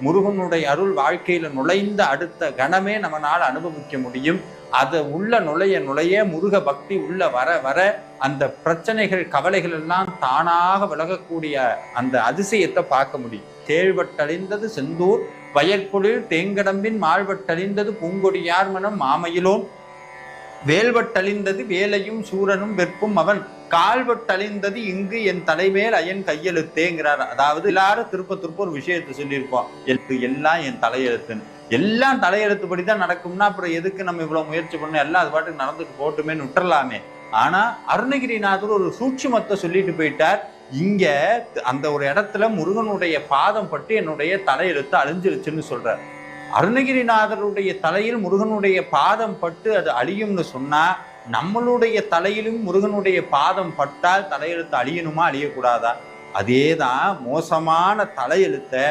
முருகனுடைய அருள் வாழ்க்கையில நுழைந்த அடுத்த கணமே நம்மளால் அனுபவிக்க முடியும். அதை உள்ள நுழைய நுழைய முருக பக்தி உள்ள வர வர அந்த பிரச்சனைகள் கவலைகள் எல்லாம் தானாக விலகக்கூடிய அந்த அதிசயத்தை பார்க்க முடியும். தேழ்வட்டழிந்தது செந்தூர் வயற்குளிர் தேங்கடம்பின் மாழ்வட்டழிந்தது பூங்கொடியார் மனம் மாமையிலோன். வேல்வட்டழிந்தது வேலையும் சூரனும் வெற்பும் அவன். கால்வட்டழிந்தது இங்கு என் தலைமேல் அயன் கையெழுத்தேங்கிறார். அதாவது எல்லாரும் திருப்ப திருப்ப ஒரு விஷயத்தை சொல்லியிருப்போம். எழுத்து எல்லாம் என் தலையெழுத்துன்னு. எல்லாம் தலையெழுத்துப்படி தான் நடக்கும்னா அப்புறம் எதுக்கு நம்ம இவ்வளவு முயற்சி பண்ணோம் எல்லாம் அது பாட்டுக்கு நடந்துட்டு போட்டுமேன்னு விட்டுறலாமே. ஆனா அருணகிரிநாதர் ஒரு சூட்சுமத்தை சொல்லிட்டு போயிட்டார். இங்க அந்த ஒரு இடத்துல முருகனுடைய பாதம் பட்டு என்னுடைய தலையெழுத்து அழிஞ்சிருச்சுன்னு சொல்றார். அருணகிரிநாதருடைய தலையில் முருகனுடைய பாதம் பட்டு அது அழியும்னு சொன்னா நம்மளுடைய தலையிலும் முருகனுடைய பாதம் பட்டால் தலையெழுத்து அழியணுமா அழியக்கூடாதா? அதேதான் மோசமான தலையெழுத்தை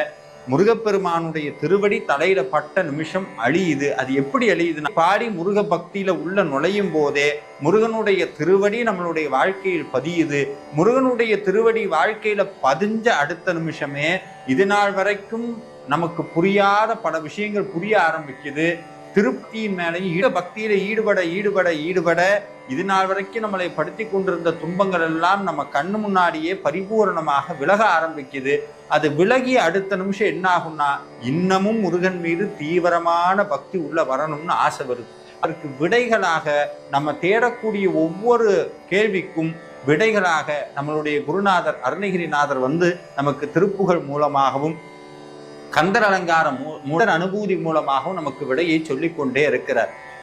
முருகப்பெருமானுடைய திருவடி தலையில பட்ட நிமிஷம் அழியுது. அது எப்படி அழியுதுன்னா பாடி முருக பக்தியில உள்ள நுழையும் போதே முருகனுடைய திருவடி நம்மளுடைய வாழ்க்கையில் பதியுது. முருகனுடைய திருவடி வாழ்க்கையில பதிஞ்ச அடுத்த நிமிஷமே இது நாள் வரைக்கும் நமக்கு புரியாத பல விஷயங்கள் புரிய ஆரம்பிக்குது. திருப்தியின் மேலேயும் ஈட பக்தியில ஈடுபட ஈடுபட ஈடுபட இது நாள் வரைக்கும் நம்மளை படுத்தி கொண்டிருந்த துன்பங்கள் எல்லாம் நம்ம கண்ணு முன்னாடியே பரிபூரணமாக விலக ஆரம்பிக்குது. அது விலகி அடுத்த நிமிஷம் என்ன ஆகும்னா இன்னமும் முருகன் மீது தீவிரமான பக்தி உள்ள வரணும்னு ஆசை வருது. அதற்கு விடைகளாக நம்ம தேடக்கூடிய ஒவ்வொரு கேள்விக்கும் விடைகளாக நம்மளுடைய குருநாதர் அருணகிரிநாதர் வந்து நமக்கு திருப்புகள் மூலமாகவும் கந்தர் அலங்காரம் மூடர் அனுபூதி மூலமாகவும் நமக்கு விடையை சொல்லிக்கொண்டே இருக்கிறார்.